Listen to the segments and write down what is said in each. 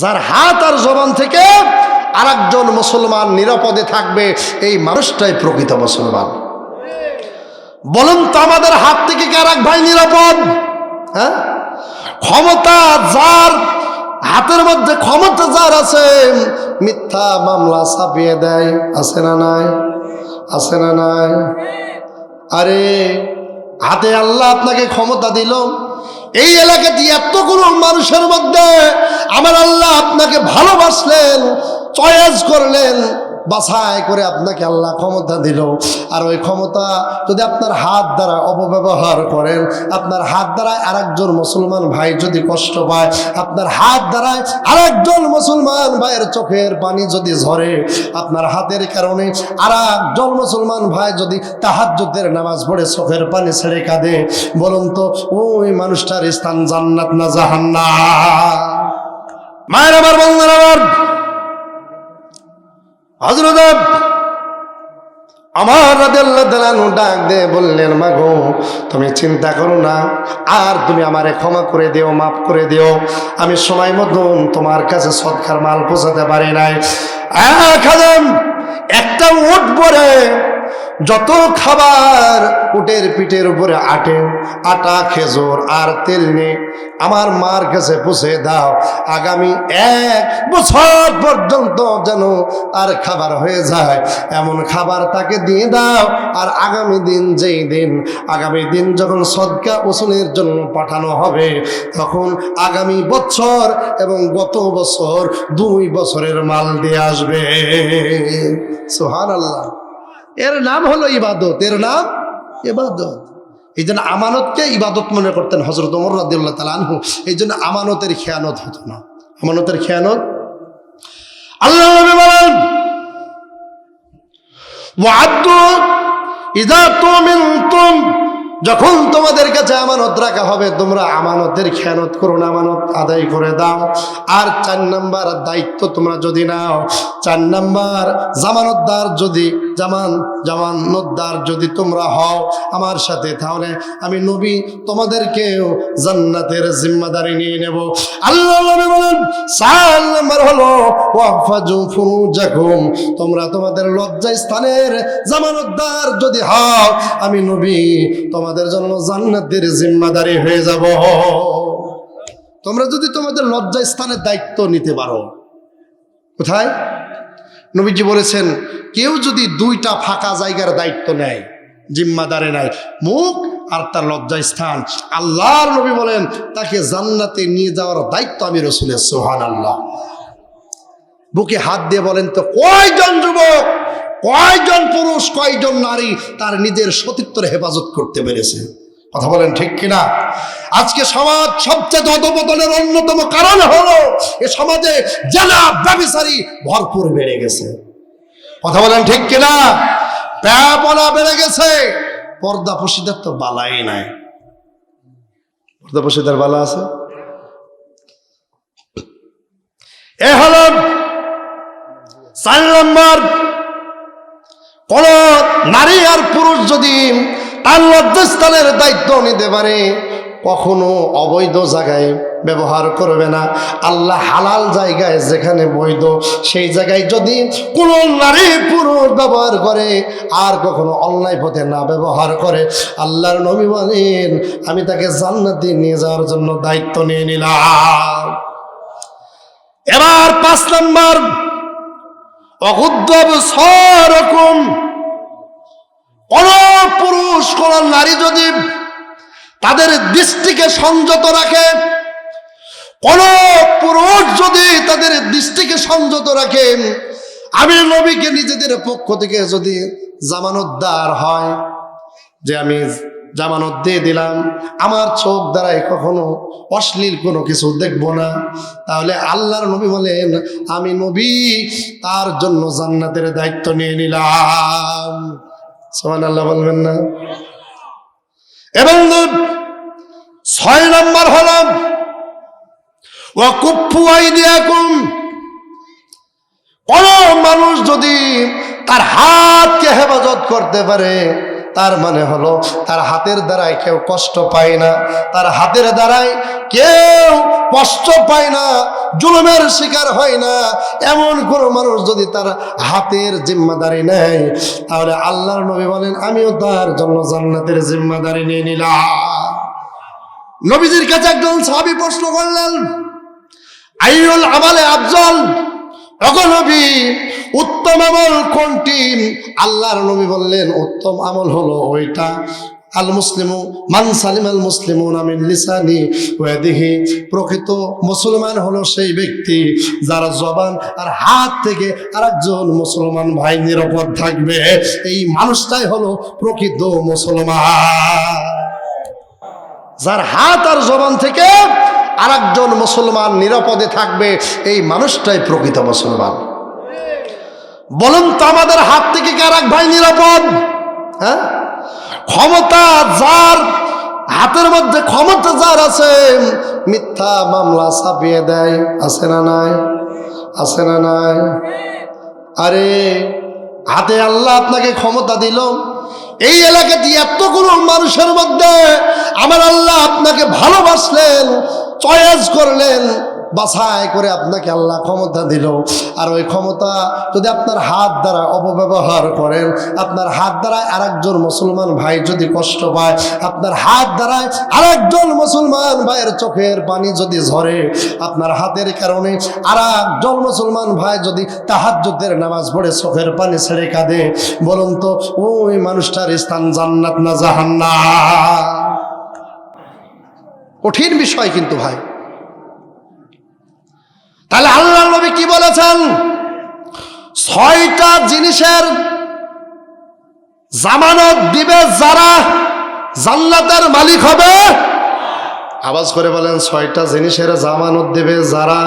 যার হাত আর জবান থেকে আরেকজন মুসলমান নিরাপদে থাকবে, এই মানুষটাই প্রকৃত মুসলমান। বলুন তো আমাদের হাত থেকে কি আর ভাই নিরাপদ? হ্যাঁ? ক্ষমতা যার, হাতের মধ্যে ক্ষমতা যার আছে, মিথ্যা মামলা চাপিয়ে দেয়, আছে না নাই? আছে না নাই? আরে, হাতে আল্লাহ আপনাকে ক্ষমতা দিল। এই এলাকাতে এতগুলো মানুষের মধ্যে আমার আল্লাহ আপনাকে ভালোবাসলেন চয়েস করলেন। বাছাই করে আপনাকে আল্লাহ ক্ষমতা দিল। আর ওই ক্ষমতা যদি আপনার হাত দ্বারা অপব্যবহার করেন, আপনার হাত দ্বারায় আরেকজন মুসলমান ভাই যদি কষ্ট পায়, আপনার হাত দ্বারায় আরেকজন মুসলমান ভাইয়ের চোখের পানি যদি ঝরে, আপনার হাতের কারণে আরেকজন মুসলমান ভাই যদি তাহাজ্জুদের নামাজ পড়ে চোখের পানি ছেড়ে কাঁদে, বলুন তো, ওই মানুষটার স্থান জান্নাত না জাহান্না মায়ের আমার বন্ধুরা আমার হজরত আমার তাআলা ডাক দিয়ে বললেন মা গো তুমি চিন্তা করো না। আর তুমি আমারে ক্ষমা করে দিও, মাফ করে দিও। আমি সময় মতন তোমার কাছে সৎকার মাল পৌঁছাতে পারি নাই। একটা উঠ পরে যত খাবার উটের পিঠের উপরে আটে, আটা, খেজুর আর তেল নিয়ে আমার মার কাছে পুষে দাও। আগামী এক বছর পর্যন্ত যেন আর খাবার হয়ে যায়, এমন খাবার তাকে দিয়ে দাও। আর আগামী দিন যেই দিন, আগামী দিন যখন সদকা ওসনের জন্য পাঠানো হবে, তখন আগামী বছর এবং গত বছর দুই বছরের মাল দিয়ে আসবে। সোহান আল্লাহ এর নাম হলো ইবাদত, এর নাম ইবাদত। এই জন্য আমানতকে ইবাদত মনে করতেন হজরত ওমর রাদিউল্লাহ তাল আনহু। এই জন্য আমানতের খেয়ানত হতো না। আমানতের খেয়ানত? আল্লাহ বলেন ইদা তুমিনতুম যখন তোমাদের কাছে আমানত রাখা হবে, তোমরা আমানতের খেয়ানত করো না, আমানত আদায় করে দাও। আর চার নাম্বার দায়িত্ব তোমরা যদি নাও, চার নাম্বার জামানতদার যদি, জামান, জামানতদার যদি তোমরা হও আমার সাথে, তাহলে আমি নবী তোমাদেরকেও জান্নাতের জিম্মাদারি নিয়ে নেব। আল্লাহ নবী নাম্বার হলো তোমরা তোমাদের লজ্জা স্থানের জামানতদার যদি হও, আমি নবী তোমাদের জন্য জান্নাতের জিম্মাদারি হয়ে যাব। তোমরা যদি তোমাদের লজ্জা স্থানের দায়িত্ব নিতে পারো। কোথায়? নবীজি বলেছেন, কেউ যদি দুইটা ফাঁকা জায়গার দায়িত্ব নেয়, জিম্মাদারে নেয়, মুখ আর তার লজ্জা স্থান আল্লাহর নবী বলেন, তাকে জান্নাতে নিয়ে যাওয়ার দায়িত্ব আমি রসুলের সোহান আল্লাহ বুকে হাত দিয়ে বলেন তো, কয়জন যুবক কয়জন পুরুষ, কয়জন নারী তার নিজের সতীত্বের হেফাজত করতে পেরেছে? কথা বলেন ঠিক কিনা? আজকে সমাজ সবচেয়ে অধপতনের অন্যতম কারণ হলো, এ সমাজে জেলা ব্যবসায়ী ভরপুর বেড়ে গেছে। কথা বলেন ঠিক কিনা? ব্যাপনা বেড়ে গেছে, পর্দা পশিদের তো বালাই নাই। পর্দা পশিদের বালা আছে? এ হলো চার নম্বর নারী আর পুরুষ যদি তার লজ্জাস্থানের দায়িত্ব নিতে পারে, কখনো অবৈধ জায়গায় ব্যবহার করবে না। আল্লাহ হালাল জায়গায় যেখানে বৈধ, সেই জায়গায় যদি কোনো নারী পুরুষ ব্যবহার করে আর কখনো অন্যায় পথে না ব্যবহার করে, আল্লাহর নবী বলেন, আমি তাকে জান্নাতে নিয়ে যাওয়ার জন্য দায়িত্ব নিয়ে নিলাম। এবার পাঁচ নম্বর অগুদ্ধব সরকম কোন পুরুষ কোন নারী যদি তাদের দৃষ্টিকে সংযত রাখে কোন পুরুষ যদি তাদের দৃষ্টিকে সংযত রাখে, আমি নবীকে নিজেদের পক্ষ থেকে যদি জামানতদার হয়, যে আমি জামানত দিয়ে দিলাম, আমার চোখ দ্বারাই কখনো অশ্লীল কোনো কিছু দেখব না, তাহলে আল্লাহর নবী বলেন, আমি নবী, তার জন্য জান্নাতের দায়িত্ব নিয়ে নিলাম। সোমান আল্লাহ বলবেন না। এবং ছয় নম্বর হল কোন মানুষ যদি তার হাতকে হেফাজত করতে পারে তার মানে হলো, তার হাতের দ্বারায় কেউ কষ্ট পায় না। তার হাতের দ্বারায় কেউ কষ্ট পায় না, জুলুমের শিকার হয় না। এমন কোন মানুষ যদি তার হাতের জিম্মাদারি নেয়, তাহলে আল্লাহর নবী বলেন, আমিও তার জন্য জান্নাতের জিম্মাদারি নিয়ে নিলাম। নবীজির কাছে একজন সাহাবী প্রশ্ন করলেন আইউল আমালে আফজল? অগনবী উত্তম আমল কোনটি? আল্লাহর নবী বললেন, উত্তম আমল হলো ওইটা। আল মুসলিম, মান সালিম আল মুসলিমু প্রকৃত মুসলমান হলো সেই ব্যক্তি যার জবান আর হাত থেকে আরেকজন মুসলমান ভাই নিরাপদ থাকবে। এই মানুষটাই হলো প্রকৃত মুসলমান। যার হাত আর জবান থেকে আরেকজন মুসলমান নিরাপদে থাকবে, এই মানুষটাই প্রকৃত মুসলমান। বলুন তো আমাদের হাত থেকে কি আরেক ভাই নিরাপদ? হ্যাঁ? ক্ষমতা যার, হাতের মধ্যে ক্ষমতা যার আছে, মিথ্যা মামলা ছাপিয়ে দেয়, আছে না নাই? আছে না নাই? আরে, হাতে আল্লাহ আপনাকে ক্ষমতা দিল। এই এলাকাতে এতগুলো মানুষের মধ্যে আমার আল্লাহ আপনাকে ভালোবাসলেন, চয়েস করলেন বাছাই করে আপনাকে আল্লাহ ক্ষমতা দিল। আর ওই ক্ষমতা যদি আপনার হাত দ্বারা অপব্যবহার করেন, আপনার হাত দ্বারায় আরেকজন মুসলমান ভাই যদি কষ্ট পায়, আপনার হাত দ্বারায় আরেকজন মুসলমান ভাইয়ের চোখের পানি যদি ঝরে, আপনার হাতের কারণে আর একজন মুসলমান ভাই যদি তাহাজ্জুদের নামাজ পড়ে চোখের পানি ছেড়ে কাঁদে, বলুন তো, ওই মানুষটার স্থান জান্নাত না জাহান্নাম? কঠিন বিষয় কিন্তু ভাই। তাহলে আল্লাহ নবী কি বলেছেন? ছয়টা জিনিসের জামানত দিবে যারা জান্নাতের মালিক হবে। আওয়াজ করে বলেন, ছয়টা জিনিসের জামানত দেবে যারা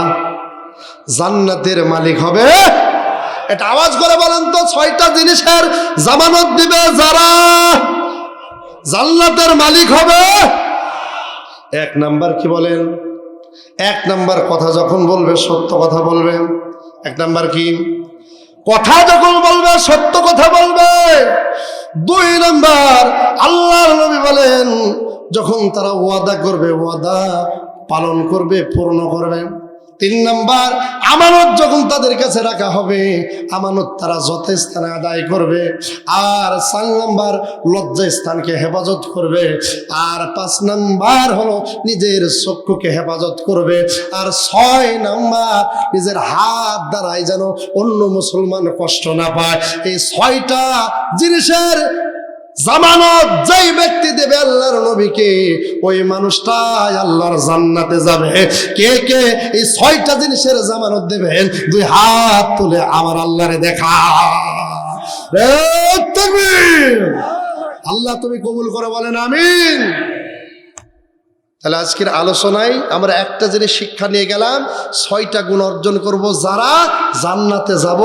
জান্নাতের মালিক হবে। এটা আওয়াজ করে বলেন তো, ছয়টা জিনিসের জামানত দিবে যারা জান্নাতের মালিক হবে। এক নাম্বার কি বলেন? এক নাম্বার কথা যখন বলবে, সত্য কথা বলবে। এক নাম্বার কি? কথা যখন বলবে, সত্য কথা বলবে। দুই নাম্বার আল্লাহ নবী বলেন, যখন তারা ওয়াদা করবে, ওয়াদা পালন করবে, পূর্ণ করবে। তিন নাম্বার, আমানত যখন তাদের কাছে রাখা হবে, আমানত তারা যথাস্থানে আদায় করবে। আর চার নাম্বার, লজ্জা স্থানকে হেফাজত করবে। আর পাঁচ নাম্বার হলো নিজের চক্ষুকে হেফাজত করবে। আর ছয় নাম্বার, নিজের হাত দ্বারাই যেন অন্য মুসলমান কষ্ট না পায়। এই ছয়টা জিনিসের জামানত যেই ব্যক্তি দেবে আল্লাহর নবীকে, ওই মানুষটাই আল্লাহর জান্নাতে যাবে। কে কে এই ছয়টা জিনিসের জামানত দেবেন দুই হাত তুলে আমার আল্লাহরে দেখা। আল্লাহ তুমি কবুল করে বলেন, আমিন। তাহলে আজকের আলোচনায় আমরা একটা জিনিস শিক্ষা নিয়ে গেলাম, ছয়টা গুণ অর্জন করব যারা জান্নাতে যাব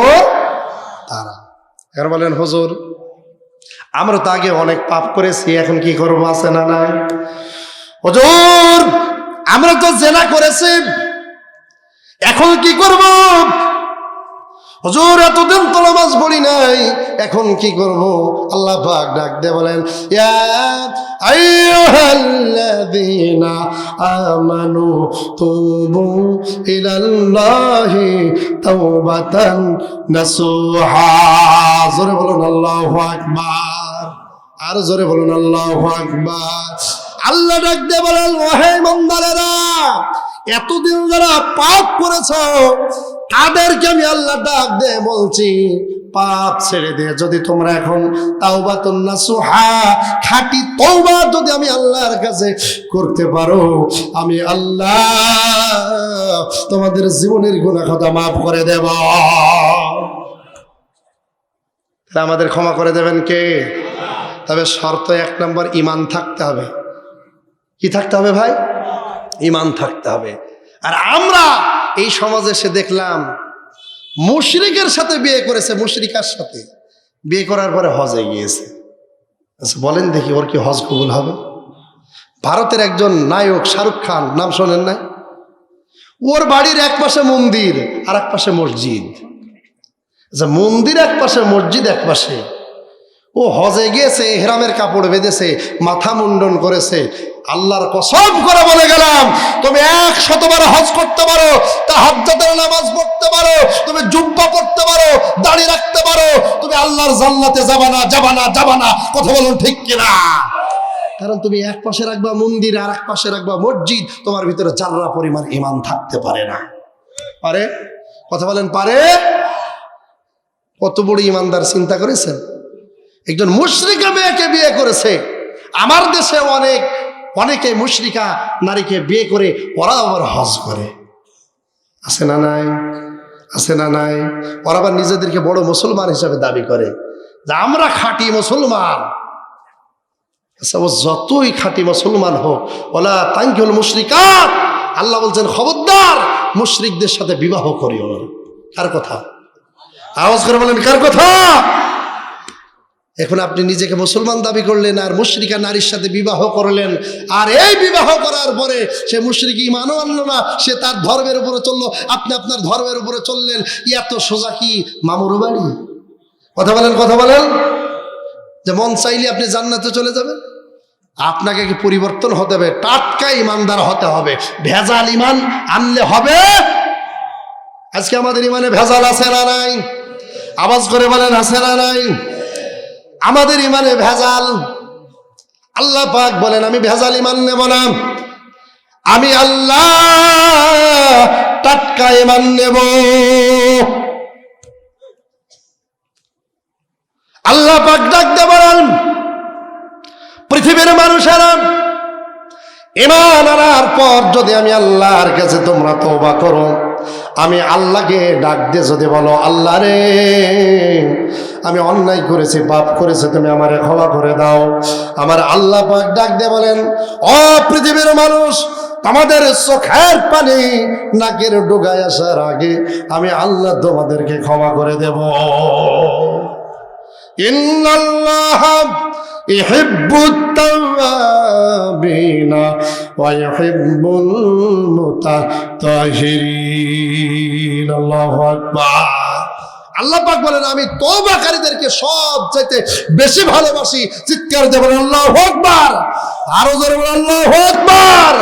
তারা। এবার বলেন, হুজুর আমরা তো আগে অনেক পাপ করেছি, এখন কি করব, আছে না নাই? হুজুর, আমরা তো জেনা করেছি। এখন কি করব? হুজুর, এতদিন তো নামাজ পড়ি নাই, এখন কি করব? আল্লাহ পাক ডাক দে বলেন, ইয়া আইয়ুহাল্লাযীনা আমানু তুবু ইলাল্লাহি তাওবাতান নাসুহা। জোরে বলুন, আল্লাহু আকবার। আর জোরে বলুন, আল্লাহ আকবার। আল্লাহ ডাক দে বলেন, ওহে মন্দারেরা এতদিন যারা পাপ করেছ, তাদেরকে আমি আল্লাহ ডাক দে বলছি, পাপ ছেড়ে দিয়ে যদি তোমরা এখন তাও তাওবা তন্না সুহা খাটি তওবা যদি আমি আল্লাহর কাছে করতে পারো, আমি আল্লাহ তোমাদের জীবনের গুনাহ কথা মাফ করে দেব। আমাদের ক্ষমা করে দেবেন কে? তবে শর্ত এক নম্বর ইমান থাকতে হবে। কি থাকতে হবে ভাই? ইমান থাকতে হবে। আর আমরা এই সমাজে এসে দেখলাম, মুশরিকের সাথে বিয়ে করেছে, মুশরিকার সাথে। বিয়ে করার পরে হজে গিয়েছে। আচ্ছা বলেন দেখি ওর কি হজ কবুল হবে? ভারতের একজন নায়ক, শাহরুখ খান, নাম শোনেন না ওর বাড়ির এক পাশে মন্দির আর এক পাশে মসজিদ। আচ্ছা মন্দির এক পাশে, মসজিদ এক পাশে। ও হজে গিয়েছে হেরামের কাপড় বেঁধেছে, মাথা মুন্ডন করেছে। আল্লাহর কসম করে বলে গেলাম, তুমি এক শতবার হজ করতে পারো তা হজ্জাতের নামাজ পড়তে পারো, তুমি জুব্বা পড়তে পারো, দাড়ি রাখতে পারো, তুমি আল্লাহর জান্নাতে যাবানা যাবানা যাবা না যাবা না। কথা বলুন ঠিক কিনা? কারণ তুমি এক পাশে রাখবা মন্দির আর এক পাশে রাখবা মসজিদ, তোমার ভিতরে জাররা পরিমাণ ইমান থাকতে পারে না। পারে? কথা বলেন, পারে? কত বড় ইমানদার চিন্তা করেছেন? একজন মুশরিকা মেয়েকে বিয়ে করেছে। আমার দেশে অনেক, অনেকে মুশরিকা নারীকে বিয়ে করে ওরা আবার হজ করে। আছে না নাই? আছে না নাই? ওরা আবার নিজেদেরকে বড় মুসলমান হিসাবে দাবি করে যে আমরা খাঁটি মুসলমান। যতই খাঁটি মুসলমান হোক, ওলা তাঙ্কিউল মুশরিকাত। আল্লাহ বলছেন, খবরদার, মুশরিকদের সাথে বিবাহ করিও না। কার কথা? আওয়াজ করে বলেন, কার কথা? এখন আপনি নিজেকে মুসলমান দাবি করলেন আর মুশরিকা নারীর সাথে বিবাহ করলেন। আর এই বিবাহ করার পরে সে মুশরিক ইমানও আনলো না, সে তার ধর্মের উপরে চলল। আপনি আপনার ধর্মের উপরে চললেন, এত সোজা কি মামুর বাড়ি? কথা বলেন কথা বলেন। যে মন চাইলে আপনি জান্নাতে চলে যাবেন। আপনাকে কি পরিবর্তন হতে হবে? টাটকা ইমানদার হতে হবে। ভেজাল ইমান আনলে হবে। আজকে আমাদের ইমানে ভেজাল আছে না নাই? আওয়াজ করে বলেন, আছে না নাই? আমাদের ইমানে ভেজাল। আল্লাহ পাক বলেন, আমি ভেজাল ইমান নেব না। আমি আল্লাহ টাটকা ইমান নেব। আল্লাহ পাক ডাকতে বলেন, পৃথিবীর মানুষেরা, ইমান আনার পর যদি আমি আল্লাহর কাছে তোমরা তোবা করো আমি আল্লাহকে ডাক দিয়ে যদি বলো, আল্লাহ রে, আমি অন্যায় করেছি, পাপ করেছি, তুমি আমারে ক্ষমা করে দাও। আমার আল্লাহ পাক ডাক দিয়ে বলেন, অ পৃথিবীর মানুষ, তোমাদের চোখের পানি নাকের ডোগায় আসার আগে আমি আল্লাহ তোমাদেরকে ক্ষমা করে দেব। ইন্নাল্লাহ يحب التوابين ويحب المتطهرين الله أكبر আল্লাহ পাক বলেন আমি তওবাকারীদেরকে সব চাইতে বেশি ভালোবাসি চিৎকার দেবেন আল্লাহু আকবার আরো জোরে বলেন আল্লাহু আকবার